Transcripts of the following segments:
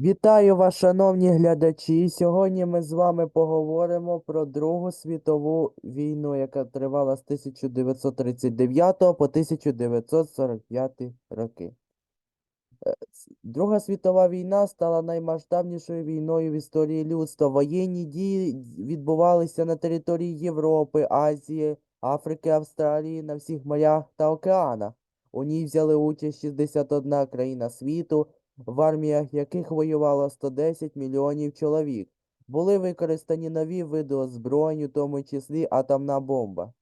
Вітаю вас, шановні глядачі. Сьогодні ми з вами поговоримо про Другу світову війну, яка тривала з 1939 по 1945 роки. Е, Друга світова війна стала наймасштабнішою війною в історії людства. Воєнні дії відбувалися на території Європи, Азії, Африки, Австралії, на всіх морях та океанах. У ній взяли участь 61 країна світу, в арміях яких воювало 110 мільйонів чоловік. Були використані нові види озброєнь, у тому числі атомна бомба.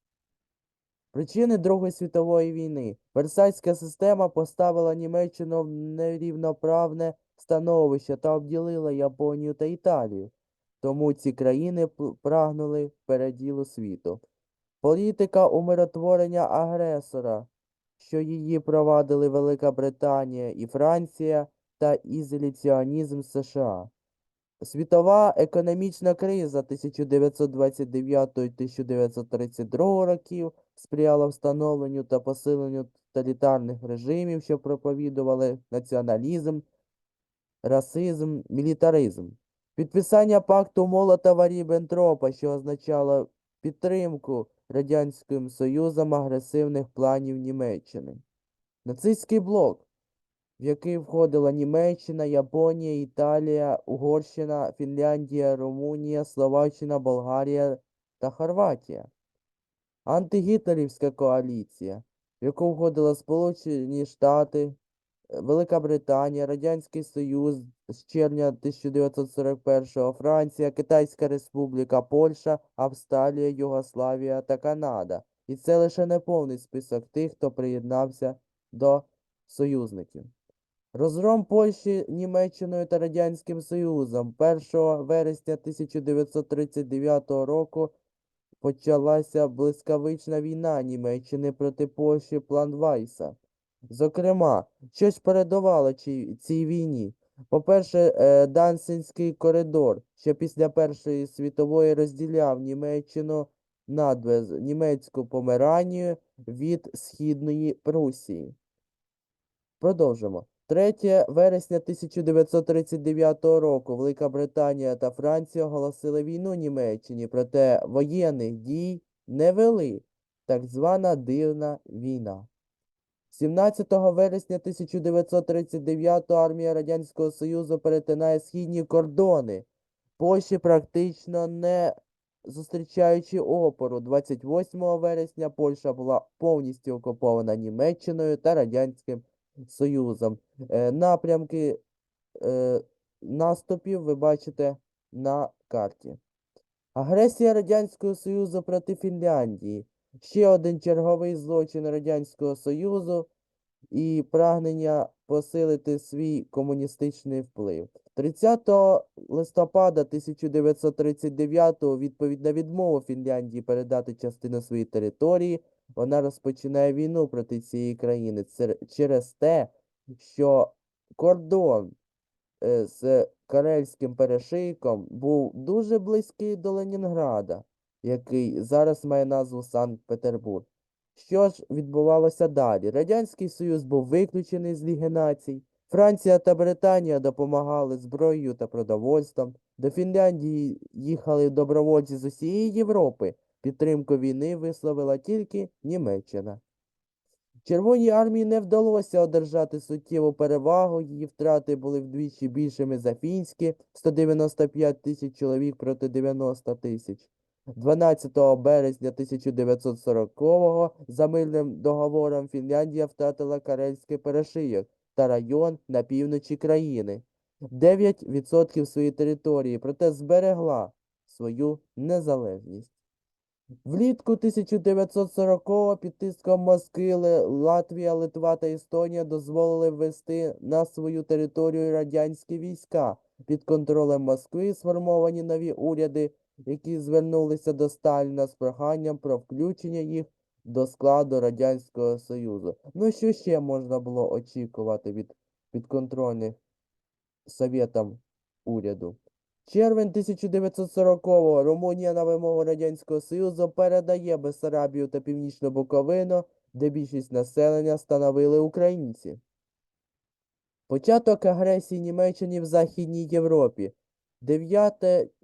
Причини Другої світової війни. Версальська система поставила Німеччину в нерівноправне становище та обділила Японію та Італію. Тому ці країни прагнули переділу світу. Політика умиротворення агресора, що її провадили Велика Британія і Франція, та ізоляціонізм США. Світова економічна криза 1929-1932 років сприяла встановленню та посиленню тоталітарних режимів, що проповідували націоналізм, расизм, мілітаризм. Підписання пакту Молотова-Ріббентропа, що означало підтримку Радянським Союзом агресивних планів Німеччини. Нацистський блок в який входила Німеччина, Японія, Італія, Угорщина, Фінляндія, Румунія, Словаччина, Болгарія та Хорватія. Антигітлерівська коаліція, в яку входили Сполучені Штати, Велика Британія, Радянський Союз з червня 1941, Франція, Китайська Республіка, Польща, Австралія, Югославія та Канада. І це лише не повний список тих, хто приєднався до союзників. Розгром Польщі Німеччиною та Радянським Союзом 1 вересня 1939 року почалася блискавична війна Німеччини проти Польщі план Вайса. Зокрема, що ж передувало цій, війні? По-перше, е, Дансинський коридор, що після Першої світової розділяв Німеччину надве з- німецьку Померанію від Східної Прусії. Продовжимо. 3 вересня 1939 року Велика Британія та Франція оголосили війну Німеччині, проте воєнних дій не вели. Так звана дивна війна. 17 вересня 1939 армія Радянського Союзу перетинає східні кордони Польщі практично не зустрічаючи опору. 28 вересня Польща була повністю окупована Німеччиною та Радянським Союзом. Е, напрямки е, наступів ви бачите на карті. Агресія Радянського Союзу проти Фінляндії. Ще один черговий злочин Радянського Союзу і прагнення посилити свій комуністичний вплив. 30 листопада 1939 у відповідь на відмову Фінляндії передати частину своєї території, вона розпочинає війну проти цієї країни через те, що кордон е, з Карельським перешийком був дуже близький до Ленінграда, який зараз має назву Санкт-Петербург. Що ж відбувалося далі? Радянський Союз був виключений з Ліги націй. Франція та Британія допомагали зброєю та продовольством. До Фінляндії їхали добровольці з усієї Європи. Підтримку війни висловила тільки Німеччина. Червоній армії не вдалося одержати суттєву перевагу, її втрати були вдвічі більшими за фінські 195 тисяч чоловік проти 90 тисяч. 12 березня 1940-го за мирним договором Фінляндія втратила Карельський перешийок та район на півночі країни. 9% своєї території, проте зберегла свою незалежність. Влітку 1940-го під тиском Москви Латвія, Литва та Естонія дозволили ввести на свою територію радянські війська. Під контролем Москви сформовані нові уряди, які звернулися до Сталіна з проханням про включення їх до складу Радянського Союзу. Ну що ще можна було очікувати від підконтрольних Совєтам уряду? Червень 1940-го Румунія на вимогу Радянського Союзу передає Бессарабію та Північну Буковину, де більшість населення становили українці. Початок агресії Німеччини в Західній Європі. 9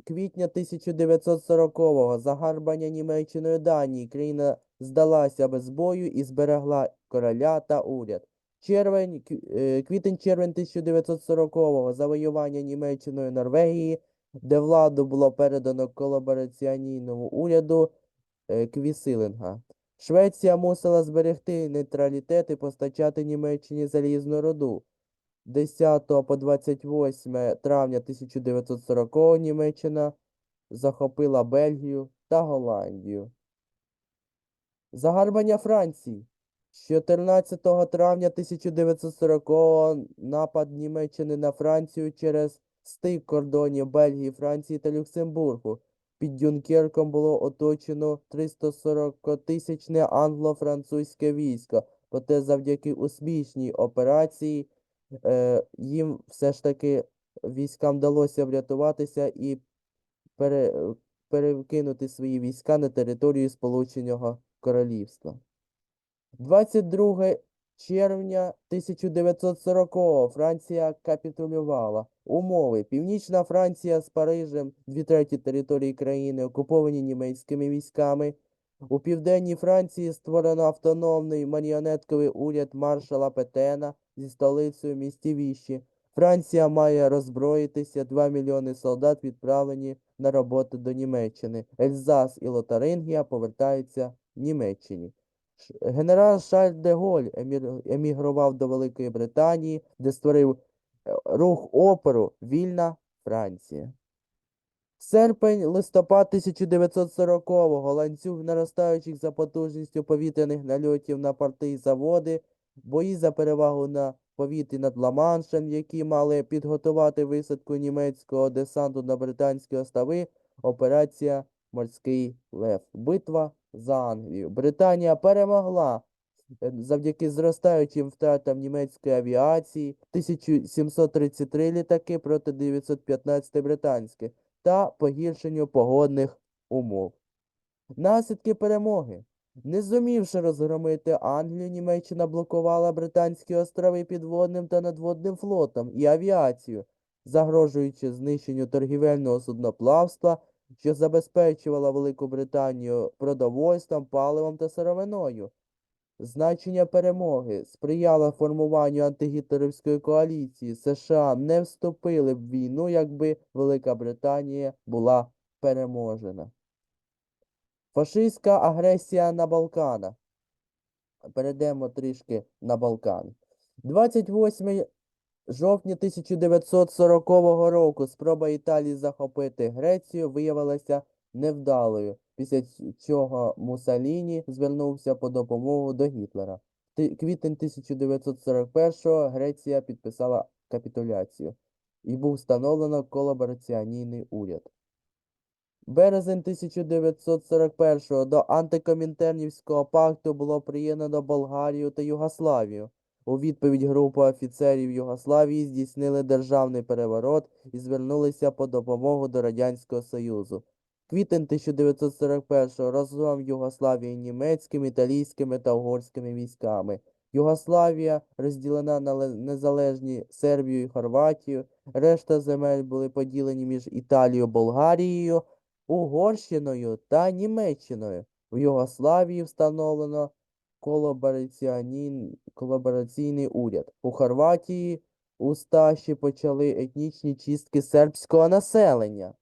квітня 1940-го. Загарбання Німеччиною Данії. Країна здалася без бою і зберегла короля та уряд. Червень, е, квітень-червень 1940-го. Завоювання Німеччиною Норвегії, де владу було передано колабораціонійному уряду е, Квісилинга. Швеція мусила зберегти нейтралітет і постачати Німеччині залізну руду. 10 по 28 травня 1940 Німеччина захопила Бельгію та Голландію. Загарбання Франції. 14 травня 1940-го напад Німеччини на Францію через стик кордонів Бельгії, Франції та Люксембургу. Під Дюнкерком було оточено 340-тисячне англо-французьке військо, проте завдяки успішній операції е, їм все ж таки військам вдалося врятуватися і пере, перекинути свої війська на територію Сполученого Королівства. 22 червня 1940-го Франція капітулювала. Умови. Північна Франція з Парижем, дві треті території країни окуповані німецькими військами. У південній Франції створено автономний маріонетковий уряд маршала Петена зі столицею в місті Віщі. Франція має роззброїтися, 2 мільйони солдат відправлені на роботу до Німеччини. Ельзас і Лотарингія повертаються Німеччині. Генерал Шарль де Голь емігрував до Великої Британії, де створив е, рух опору Вільна Франція. Серпень, листопад 1940-го ланцюг наростаючих за потужністю повітряних нальотів на порти й заводи, бої за перевагу на повітрі над Ла-Маншем, які мали підготувати висадку німецького десанту на британські острови, операція Морський Лев. Битва за Англію. Британія перемогла е, завдяки зростаючим втратам німецької авіації 1733 літаки проти 915 британських та погіршенню погодних умов. Наслідки перемоги. Не зумівши розгромити Англію, Німеччина блокувала Британські острови підводним та надводним флотом і авіацію, загрожуючи знищенню торгівельного судноплавства, що забезпечувала Велику Британію продовольством, паливом та сировиною. Значення перемоги сприяло формуванню антигітлерівської коаліції. США не вступили в війну, якби Велика Британія була переможена. Фашистська агресія на Балканах. Перейдемо трішки на Балкани. 28 жовтня 1940 року спроба Італії захопити Грецію виявилася невдалою, після чого Муссоліні звернувся по допомогу до Гітлера. Квітень 1941-го Греція підписала капітуляцію і був встановлено колабораціонійний уряд. Березень 1941-го до антикомінтернівського пакту було приєднано Болгарію та Югославію. У відповідь група офіцерів Югославії здійснили державний переворот і звернулися по допомогу до Радянського Союзу. Квітень 1941-го розгром Югославії німецькими, італійськими та угорськими військами. Югославія розділена на незалежні Сербію і Хорватію. Решта земель були поділені між Італією, Болгарією, Угорщиною та Німеччиною. В Югославії встановлено колабораційний уряд. У Хорватії у Сташі почали етнічні чистки сербського населення.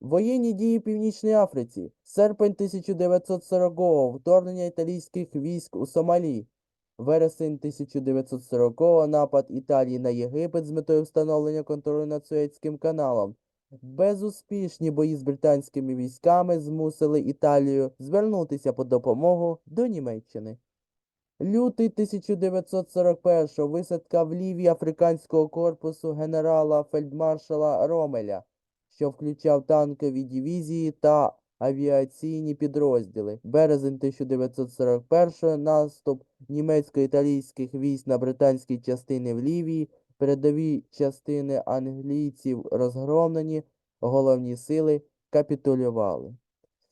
Воєнні дії в Північній Африці. Серпень 1940-го. Вторгнення італійських військ у Сомалі. Вересень 1940-го. Напад Італії на Єгипет з метою встановлення контролю над Суецьким каналом. Безуспішні бої з британськими військами змусили Італію звернутися по допомогу до Німеччини. Лютий 1941-го. Висадка в Лівії африканського корпусу генерала фельдмаршала Ромеля, що включав танкові дивізії та авіаційні підрозділи. Березень 1941-го. Наступ німецько-італійських військ на британські частини в Лівії. Передові частини англійців розгромлені, головні сили капітулювали.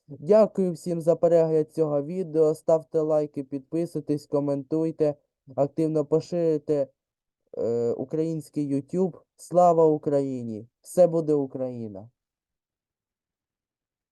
Дякую всім за перегляд цього відео. Ставте лайки, підписуйтесь, коментуйте, активно поширюйте е, український YouTube. Слава Україні! Все буде Україна!